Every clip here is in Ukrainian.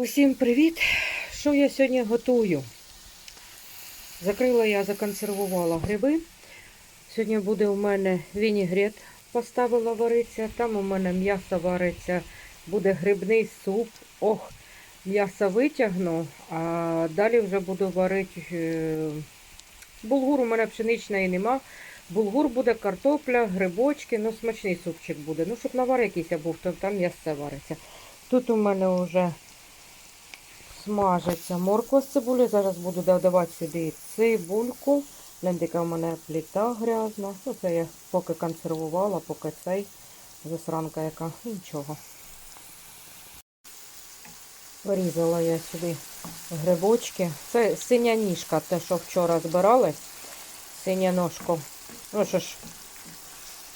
Усім привіт! Що я сьогодні готую? Закрила я, законсервувала гриби. Сьогодні буде у мене вінігрет поставила варитися. Там у мене м'ясо вариться, буде грибний суп. Ох, м'ясо витягну, а далі вже буду варити. е, Булгур у мене пшеничної нема. Булгур буде картопля, грибочки, ну смачний супчик буде. Ну, щоб навар якийсь був, то там м'ясо вариться. Тут у мене вже смажиться морква з цибулею. Зараз буду додавати сюди цибульку. Гляньте, яка у мене плита грязна. Ну, це я поки консервувала, поки цей засранка яка. Нічого. Вирізала я сюди грибочки. Це синя ніжка, те, що вчора збирали. Синя ножка. Ну що ж,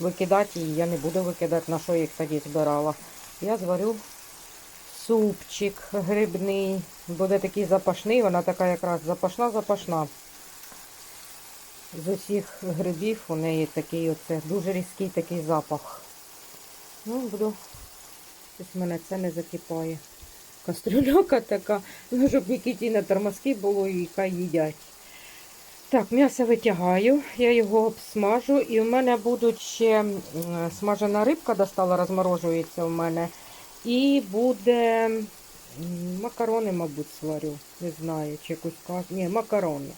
викидати її я не буду викидати, на що їх тоді збирала. Я зварю супчик грибний. Буде такий запашний, вона така якраз запашна-запашна. З усіх грибів у неї такий оце дуже різкий такий запах. Ну, буду. Щось мене це не закипає. Кастрюляка така, ну, щоб Нікіті на тормозки було і хай їдять. Так, м'ясо витягаю, я його обсмажу. І в мене будуть ще смажена рибка достала, розморожується в мене. І буде макарони, мабуть, сварю. Не знаю, чи якусь кашу. Ні, макарони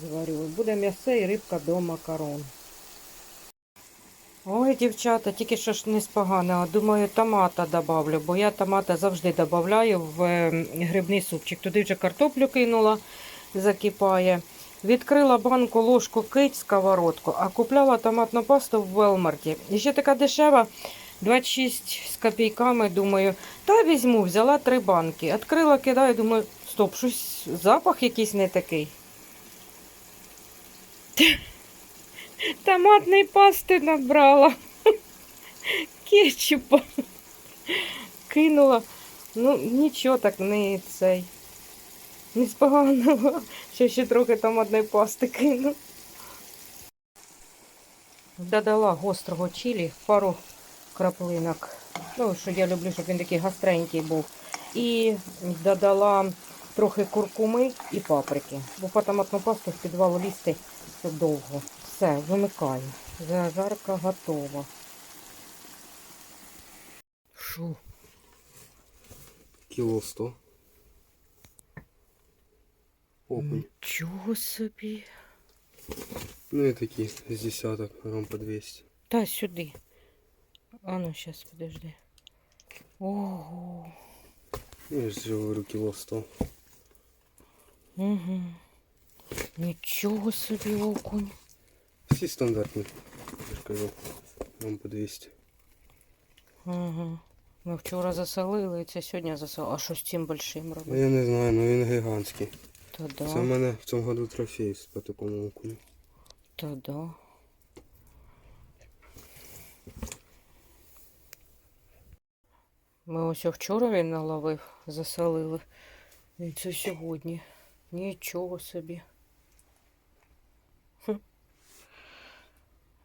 зварю. Буде м'ясо і рибка до макарон. Ой, дівчата, тільки що ж не спогано. Думаю, томата добавлю, бо я томата завжди додаю в грибний супчик. Туди вже картоплю кинула, закипає. Відкрила банку ложку кить сковородку, а купляла томатну пасту в Велмарті. І ще така дешева, 26 з копійками, думаю, та візьму, взяла три банки. Відкрила, кидаю, думаю, стоп, щось запах якийсь не такий. Томатної пасти набрала. Кетчупа. Кинула. Ну, нічого так не цей. Не споганила. Ще ще трохи томатної пасти кину. Додала гострого чилі, пару краплинок. Ну, що я люблю, щоб він такий гостренький був. І додала трохи куркуми і паприки. Бо по томатну пасту в підвал лізти це довго. Все, вимикаю. Зажарка готова. Шу. Кіло 100. Окунь. Нічого собі. Ну і такі з десяток, грам по 200. Та сюди. А ну, зараз, подожди. Ого. Я ж говорю, кіло 100. Угу. Нічого собі окунь. Всі стандартні. Я ж кажу, грам по 200. Угу. Ми вчора засолили, і це сьогодні засолили. А що з цим большим Ну робити? я не знаю, ну він гігантський. Та Це в мене в цьому году трофей по такому окуню. та да. Ми ось вчора він наловив, засолили. І це сьогодні. Нічого собі. Хм.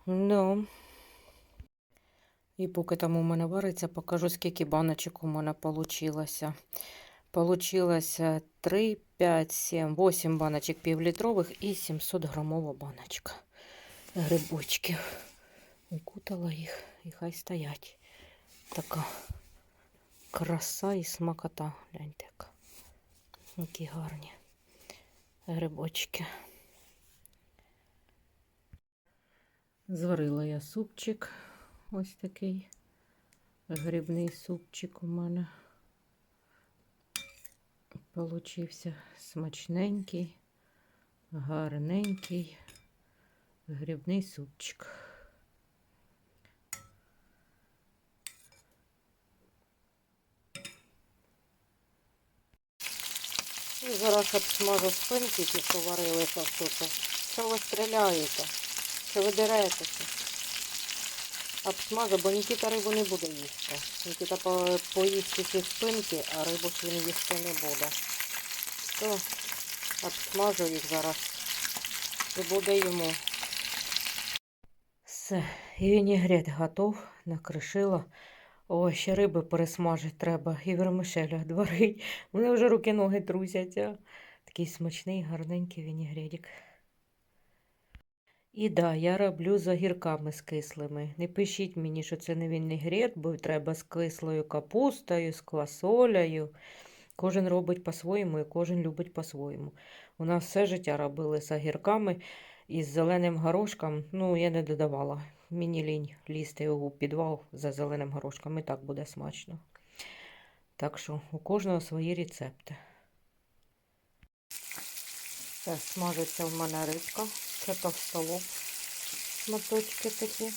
Ну. І поки там у мене вариться, покажу, скільки баночок у мене получилося. Получилося 3, 5, 7, 8 баночок півлітрових і 700 грамова баночка грибочків. Укутала їх і хай стоять. Така краса і смакота. Гляньте, яка. які гарні грибочки. Зварила я супчик. Ось такий грибний супчик у мене. Получився смачненький, гарненький грибний супчик. І зараз обсмажу спинки, ті, що варилися тут. Що ви стріляєте? Що ви деретеся? Обсмажу, бо Нікіта рибу не буде їсти. Нікіта по- поїсть ці спинки, а рибу він їсти не буде. То обсмажу їх зараз. І буде йому. Все, і вінігрет готов, накришила. О, ще риби пересмажити треба і вермишеля варить. У мене вже руки-ноги трусяться. Такий смачний, гарненький вінігредик. І да, я роблю з огірками з кислими. Не пишіть мені, що це не вінігрет, бо треба з кислою капустою, з квасолею. Кожен робить по-своєму і кожен любить по-своєму. У нас все життя робили з огірками і з зеленим горошком. Ну, я не додавала. Мені лінь лізти у підвал за зеленим горошком. І так буде смачно. Так що у кожного свої рецепти. Все, смажиться в мене рибка. Це товстолоб. Моточки такі.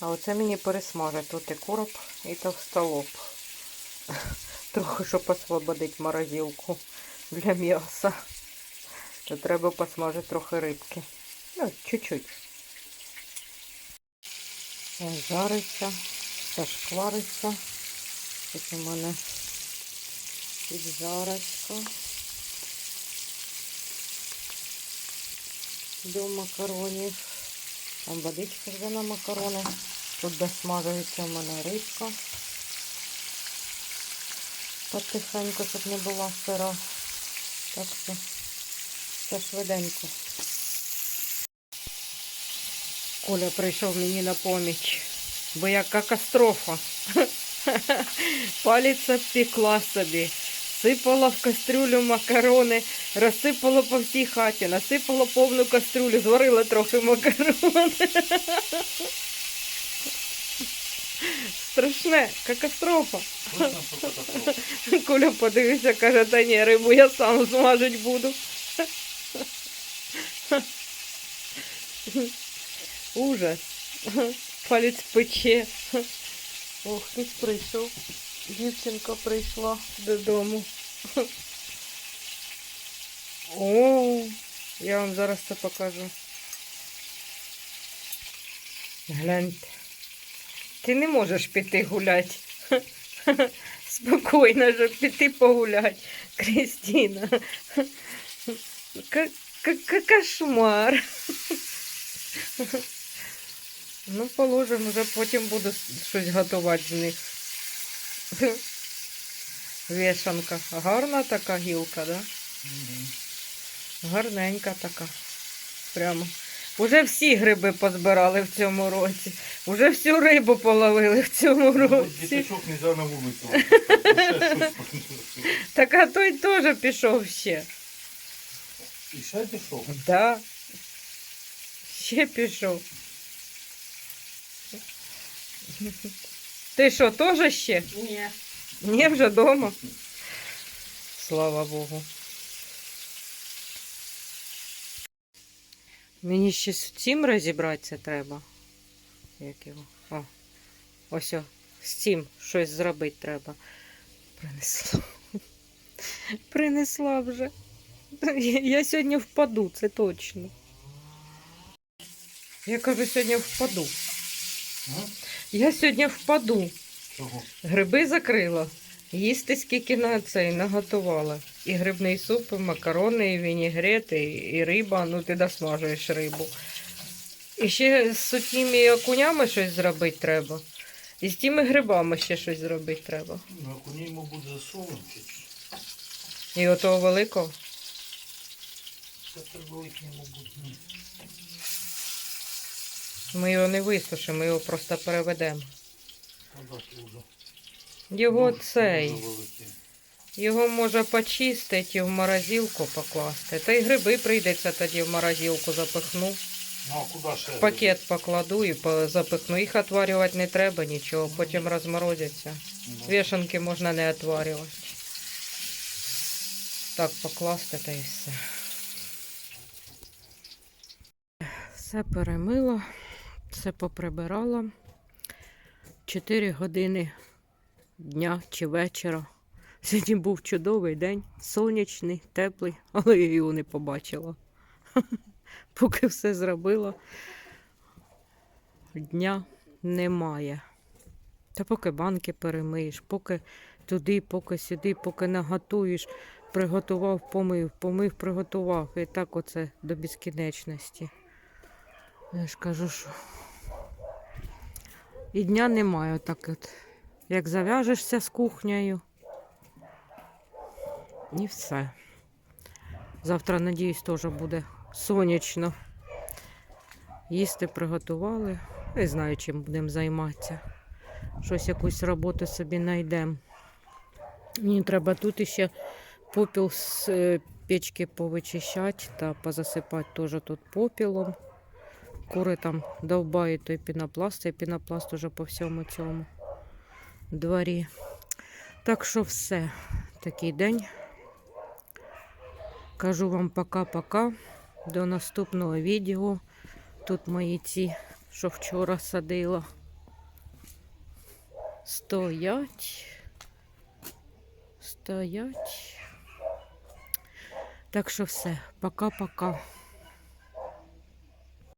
А оце мені пересмажить. Тут і короб, і товстолоб. Трохи, щоб освободити морозилку для м'яса. То треба посмажити трохи рибки. Ну, чуть-чуть. Жариться, шквариться. Тут у мене піджарочка. До макаронів. Там водичка вже на макарони. Тут досмажується у мене рибка. Потихеньку, щоб не була сира. Так що все швиденько. Коля прийшов мені на поміч, бо я катастрофа. Палець обпекла собі, сипала в кастрюлю макарони, розсипала по всій хаті, насипала повну кастрюлю, зварила трохи макарони. Страшне, катастрофа. Коля подивився, каже, та ні, рибу я сам смажить буду. Ужас. Палець пече. Ох, хтось прийшов. Дівчинка прийшла додому. О, я вам зараз це покажу. Гляньте. Ти не можеш піти гуляти. Спокійно, щоб піти погуляти, Кристина. К- Кошмар. Ну, положимо, вже потім буду щось готувати з них. Вішанка. Гарна така гілка, да? Гарненька така. Прямо. Уже всі гриби позбирали в цьому році. Уже всю рибу половили в цьому році. Діточок не на вулицю. Так а той теж пішов ще. І ще пішов. Да. Ще пішов. Ти що, теж ще? Ні. Ні, вже вдома. Слава Богу. Мені ще з цим розібратися треба. Як його? О, ось о, з цим щось зробити треба. Принесла. Принесла вже. Я сьогодні впаду, це точно. Я кажу, сьогодні впаду. Я сьогодні впаду. Чого? Гриби закрила. Їсти скільки на цей наготувала. І грибний суп, і макарони, і вінігрет, і, і риба. Ну ти досмажуєш рибу. І ще з тими окунями щось зробити треба. І з тими грибами ще щось зробити треба. На коні, мабуть, чи? І отого великого. Це великий, мабуть, ні. Ми його не висушимо, ми його просто переведемо. Його цей. Його може почистити і в морозилку покласти. Та й гриби прийдеться тоді в морозилку запихну. Ну, а куди ще? В пакет покладу і запихну. Їх отварювати не треба нічого, потім розморозяться. Ну, Вішанки можна не отварювати. Так, покласти та і все. Все перемила, все поприбирала. Чотири години дня чи вечора. Сьогодні був чудовий день, сонячний, теплий, але я його не побачила. Поки все зробила, дня немає. Та поки банки перемиєш, поки туди, поки сюди, поки наготуєш, приготував, помив, помив, приготував. І так оце до безкінечності. Я ж кажу, що і дня немає, отак от як зав'яжешся з кухнею. І все. Завтра, надіюсь, теж буде сонячно. Їсти приготували. Не знаю, чим будемо займатися. Щось якусь роботу собі знайдемо. Мені треба тут іще попіл з е, печки повичищати та позасипати теж тут попілом. Кури там довбають той пінопласт, і пінопласт уже по всьому цьому дворі. Так що все, такий день. Кажу вам пока-пока. До наступного відео. Тут мої ці, що вчора садила. Стоять. Стоять. Так що все, пока-пока.